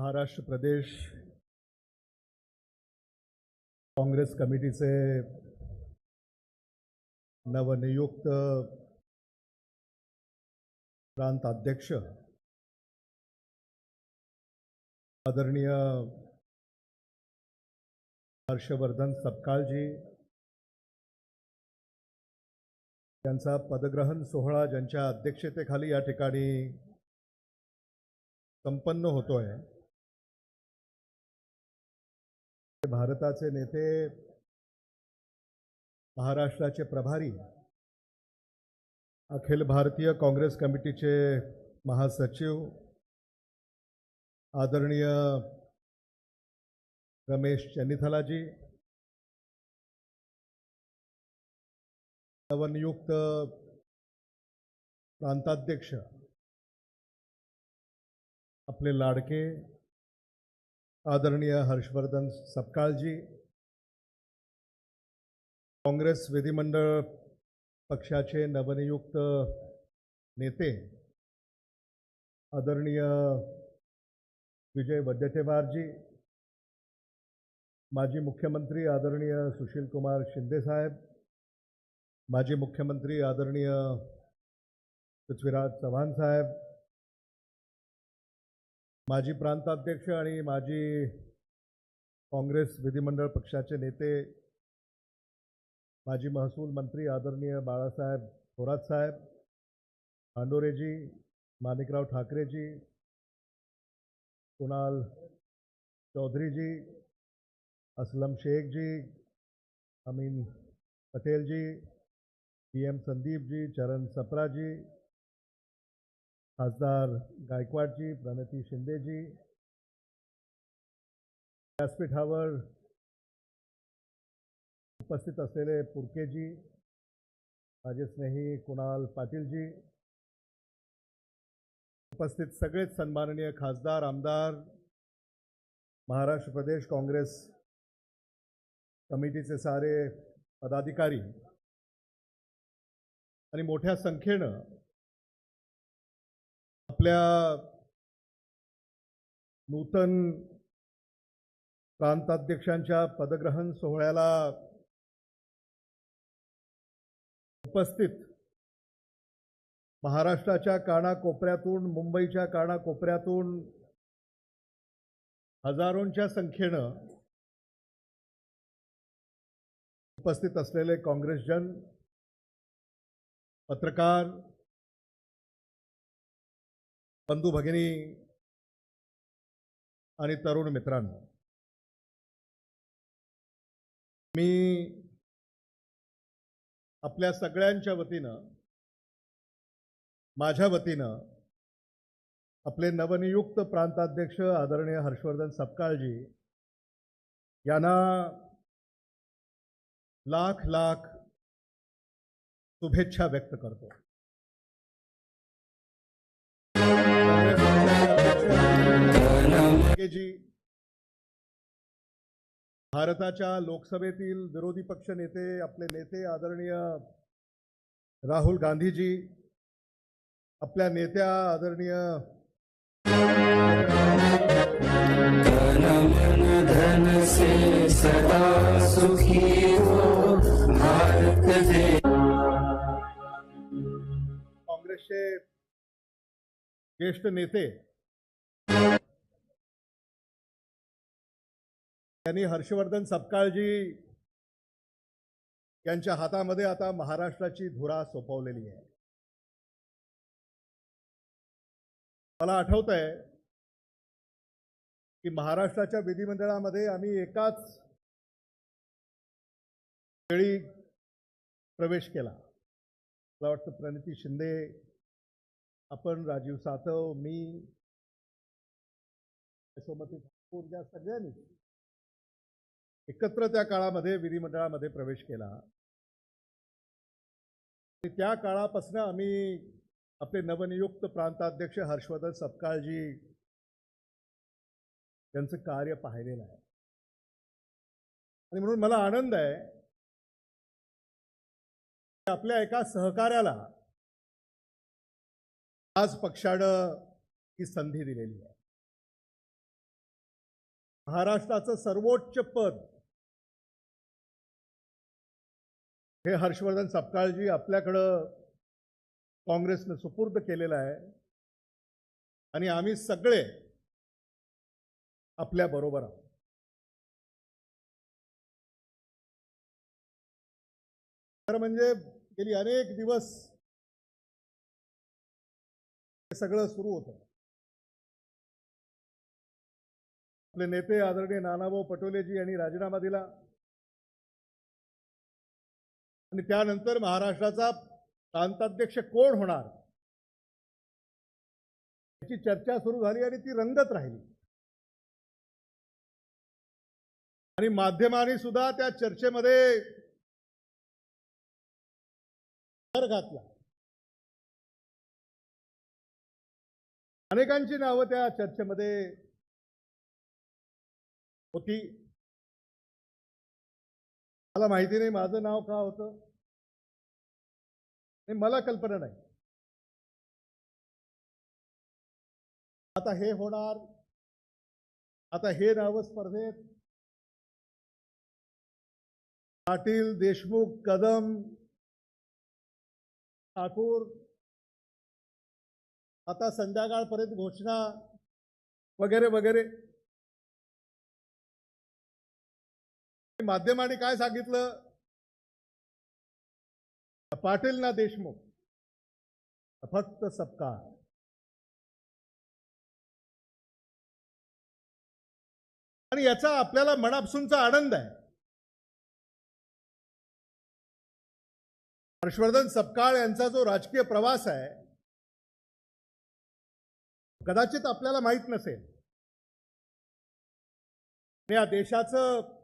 महाराष्ट्र प्रदेश काँग्रेस कमिटीचे नवनियुक्त प्रांत अध्यक्ष आदरणीय हर्षवर्धन सपकाळजी त्यांचा पदग्रहण सोहळा ज्यांच्या अध्यक्षतेखाली या ठिकाणी संपन्न होतोय. भारताचे नेते महाराष्ट्राचे प्रभारी अखिल भारतीय काँग्रेस कमिटीचे महासचिव आदरणीय रमेश चन्निथलाजी नवनियुक्त प्रांताध्यक्ष आपले लाडके आदरणीय हर्षवर्धन सपकाळजी काँग्रेस विधिमंडळ पक्षाचे नवनियुक्त नेते आदरणीय विजय वडेट्टीवारजी माजी मुख्यमंत्री आदरणीय सुशीलकुमार शिंदेसाहेब माजी मुख्यमंत्री आदरणीय पृथ्वीराज चव्हाण साहेब माजी प्रांताध्यक्ष आणि माजी काँग्रेस विधिमंडळ पक्षाचे नेते माजी महसूल मंत्री आदरणीय बाळासाहेब थोरात साहेब भांडोरेजी माणिकराव ठाकरेजी कुणाल चौधरीजी असलम शेखजी अमीन पटेलजी पी एम संदीपजी चरण सप्राजी खासदार गायकवाडजी प्रणती शिंदेजी व्यासपीठावर उपस्थित असलेले पुरकेजी माझे स्नेही कुणाल पाटीलजी उपस्थित सगळेच सन्माननीय खासदार आमदार महाराष्ट्र प्रदेश काँग्रेस कमिटीचे सारे पदाधिकारी आणि मोठ्या संख्येनं आपल्या नूतन प्रांताध्यक्षांच्या पदग्रहण सोहळ्याला उपस्थित महाराष्ट्राच्या कानाकोपऱ्यातून मुंबईच्या कानाकोपऱ्यातून हजारोंच्या संख्येनं उपस्थित असलेले काँग्रेसजन पत्रकार बंधू भगिनी आणि तरुण मित्रांनो मी आपल्या सगळ्यांच्या वतीनं माझ्या वतीनं आपले नवनियुक्त प्रांताध्यक्ष आदरणीय हर्षवर्धन सपकाळजी यांना लाख लाख शुभेच्छा व्यक्त करतो. जी भारताच्या लोकसभेतील विरोधी पक्ष नेते आपले नेते आदरणीय राहुल गांधीजी आपल्या नेत्या आदरणीय धन मन धन से सदा सुखी हो भारत काँग्रेसचे ज्येष्ठ नेते त्यांनी हर्षवर्धन सपकाळजी यांच्या हातामध्ये आता महाराष्ट्राची धुरा सोपवलेली आहे. मला आठवत आहे की महाराष्ट्राच्या विधिमंडळामध्ये आम्ही एकाच वेळी प्रवेश केला. मला वाटतं प्रणिती शिंदे आपण राजीव सातव मी यशोमती ठाकूर या सगळ्यांनी एकत्र त्या काळामध्ये विधिमंडळामध्ये प्रवेश केला. त्या काळापासून आम्ही आपले नवनियुक्त प्रांताध्यक्ष हर्षवर्धन सपकाळजी यांचं कार्य पाहिलेलं आहे. आणि म्हणून मला आनंद आहे की आपल्या एका सहकार्याला आज पक्षानं ही संधी दिलेली आहे. महाराष्ट्राचं सर्वोच्च पद हे हर्षवर्धन सपकाळजी आपल्याकडं काँग्रेसनं सुपूर्द केलेलं आहे. आणि आम्ही सगळे आपल्या बरोबर आहोत. खरं म्हणजे गेली अनेक दिवस हे सगळं सुरू होतं. आपले नेते आदरणीय नानाभाऊ पटोलेजी यांनी राजीनामा दिला. आणि त्यानंतर महाराष्ट्राचा प्रांताध्यक्ष कोण होणार? याची चर्चा सुरू झाली आणि ती रंगत राहिली. आणि माध्यमांनी सुद्धा त्या चर्चेमध्ये भर घातला. अनेकांची नावं त्या चर्चेमध्ये होती. मला माहिती नाही माझं नाव का होतं. नाही मला कल्पना नाही. आता हे होणार. आता हे नावं स्पर्धेत. पाटील देशमुख कदम ठाकूर. आता संध्याकाळपर्यंत घोषणा वगैरे वगैरे. माध्यमांनी काय सांगितलं? पाटील ना देशमुख. फक्त सपकाळ आणि याचा आपल्याला मनापासूनचा आनंद आहे. हर्षवर्धन सपकाळ यांचा जो राजकीय प्रवास आहे कदाचित आपल्याला माहीत नसेल. या देशाचं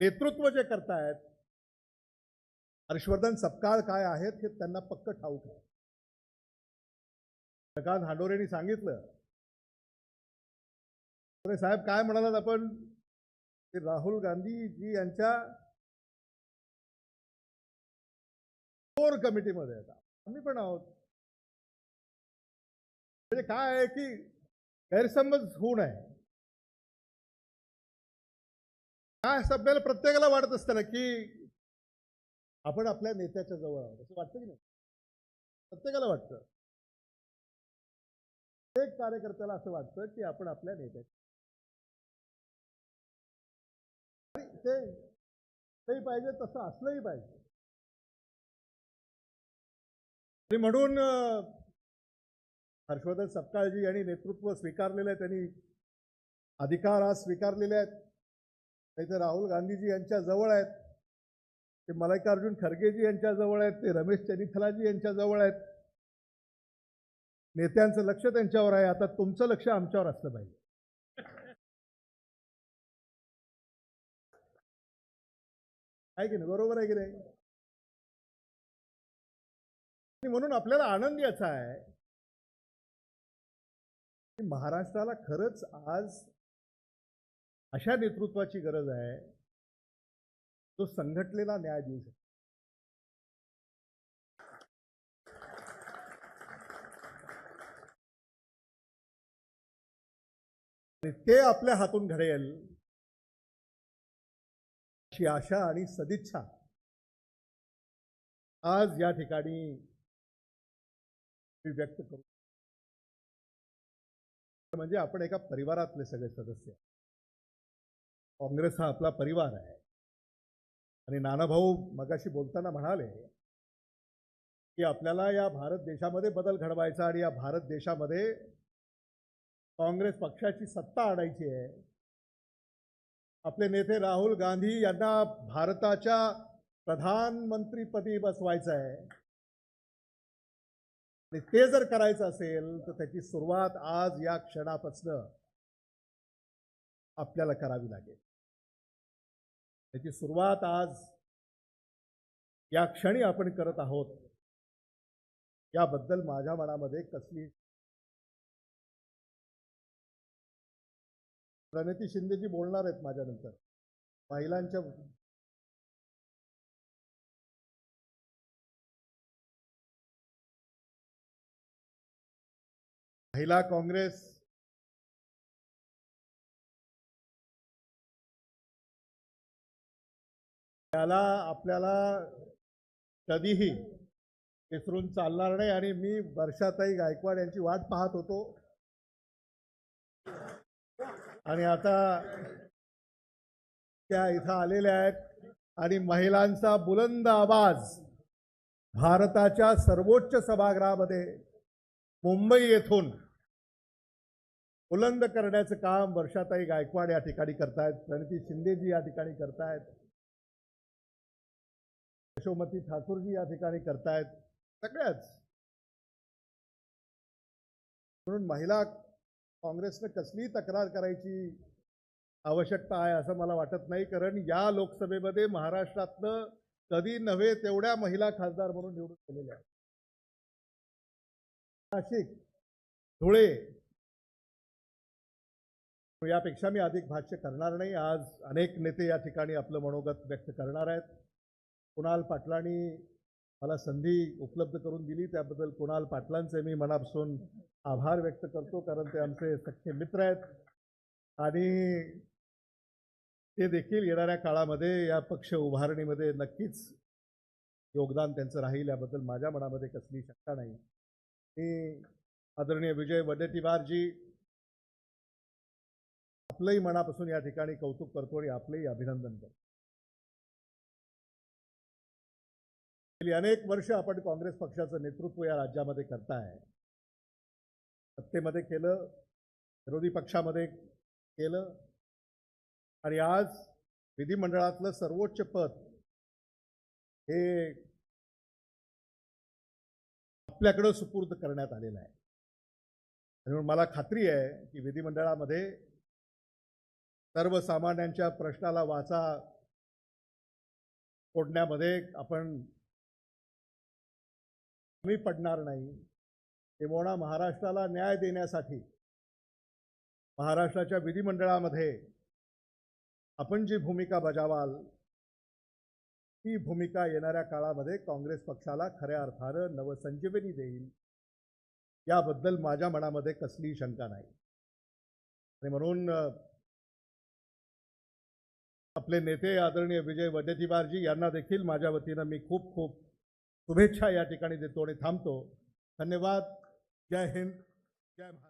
नेतृत्व जे करतायत हर्षवर्धन सपकाळ काय आहेत हे त्यांना पक्क ठाऊक आहे. प्रकाश हांडोरेंनी सांगितलं. अरे साहेब काय म्हणालात आपण? राहुल राहुल गांधीजी यांच्या कोर कमिटीमध्ये येतात आम्ही पण आहोत. म्हणजे काय आहे की गैरसमज होऊ नये. असं आपल्याला प्रत्येकाला वाटत असतं ना की आपण आपल्या नेत्याच्या जवळ आहोत. असं वाटतं की नाही? प्रत्येकाला वाटतं. प्रत्येक कार्यकर्त्याला असं वाटतं की आपण आपल्या नेत्याच्या आणि ते तेही पाहिजे तसं असलंही पाहिजे. आणि म्हणून हर्षवर्धन सपकाळजी यांनी नेतृत्व स्वीकारलेलं आहे त्यांनी अधिकार आज स्वीकारलेले आहेत. नाही तर राहुल गांधीजी यांच्या जवळ आहेत ते मल्लिकार्जुन खरगेजी यांच्या जवळ आहेत ते रमेश चनिथलाजी यांच्या जवळ आहेत. नेत्यांचं लक्ष त्यांच्यावर आहे. आता तुमचं लक्ष आमच्यावर असलं पाहिजे. आहे की नाही? बरोबर आहे की नाही? म्हणून आपल्याला आनंद याचा आहे. की महाराष्ट्राला खरंच आज अशा नेतृत्वाची गरज आहे. तो संघटनेला न्याय देऊ शकतो आणि ते आपल्या हातून घडेल. अशी आशा आणि सदिच्छा आज या ठिकाणी मी व्यक्त करू. म्हणजे आपण एका परिवारातले सगळे सदस्य. आहे. काँग्रेस हा आपला परिवार आहे. आणि नानाभाऊ मगाशी बोलताना म्हणाले की आपल्याला या भारत देशामध्ये बदल घडवायचा आणि या भारत देशामध्ये काँग्रेस पक्षाची सत्ता आणायची आहे. आपले नेते राहुल गांधी यांना भारताच्या प्रधानमंत्रीपदी बसवायचं आहे. आणि ते जर करायचं असेल तर त्याची सुरुवात आज या क्षणापासनं आपल्याला करावी लागेल. त्याची सुरुवात आज या क्षणी आपण करत आहोत. याबद्दल माझ्या मनामध्ये कसली प्रणिती शिंदेजी बोलणार आहेत माझ्यानंतर. महिलांच्या महिला काँग्रेस त्याला आपल्याला कधीही विसरून चालणार नाही आणि मी वर्षाताई गायकवाड यांची वाट पाहत होतो. आणि आता त्या इथं आलेल्या आहेत आणि महिलांचा बुलंद आवाज भारताच्या सर्वोच्च सभागृहामध्ये मुंबई येथून बुलंद करण्याचं काम वर्षाताई गायकवाड या ठिकाणी करतायत प्रणिती शिंदेजी या ठिकाणी करतायत. यशोमती ठाकूरजी या ठिकाणी करतायत. सगळ्याच. म्हणून महिला काँग्रेसनं कसली तक्रार करायची आवश्यकता आहे असं मला वाटत नाही. कारण या लोकसभेमध्ये महाराष्ट्रातलं कधी नव्हे तेवढ्या महिला खासदार म्हणून निवडून गेलेल्या आहेत. नाशिक धुळे. यापेक्षा मी अधिक भाष्य करणार नाही. आज अनेक नेते या ठिकाणी आपलं मनोगत व्यक्त करणार आहेत. कुणाल पाटलांनी मला संधी उपलब्ध करून दिली त्याबद्दल कुणाल पाटलांचे मी मनापासून आभार व्यक्त करतो कारण ते आमचे सख्खे मित्र आहेत. आणि ते देखील येणाऱ्या काळामध्ये या पक्ष उभारणीमध्ये नक्कीच योगदान त्यांचं राहील याबद्दल माझ्या मनामध्ये कसली शंका नाही. मी आदरणीय विजय वडेट्टीवारजी आपलंही मनापासून या ठिकाणी कौतुक करतो आणि आपलंही अभिनंदन करतो. गेली अनेक वर्ष आपण काँग्रेस पक्षाचं नेतृत्व या राज्यामध्ये करताय. सत्तेमध्ये केलं विरोधी पक्षामध्ये केलं. आणि आज विधिमंडळातलं सर्वोच्च पद हे आपल्याकडं सुपूर्द करण्यात आलेलं आहे. आणि म्हणून मला खात्री आहे की विधिमंडळामध्ये सर्वसामान्यांच्या प्रश्नाला वाचा फोडण्यामध्ये आपण कमी पडणार नाही. किंवा महाराष्ट्राला न्याय देण्यासाठी महाराष्ट्राच्या विधिमंडळामध्ये आपण जी भूमिका बजावाल ती भूमिका येणाऱ्या काळामध्ये काँग्रेस पक्षाला खऱ्या अर्थानं नवसंजीवनी देईल. याबद्दल माझ्या मनामध्ये कसलीही शंका नाही. आणि म्हणून आपले नेते आदरणीय विजय वडेट्टीवारजी यांना देखील माझ्या वतीनं मी खूप खूप शुभेच्छा या ठिकाणी देतो आणि थांबतो. धन्यवाद. जय हिंद. जय महाराष्ट्र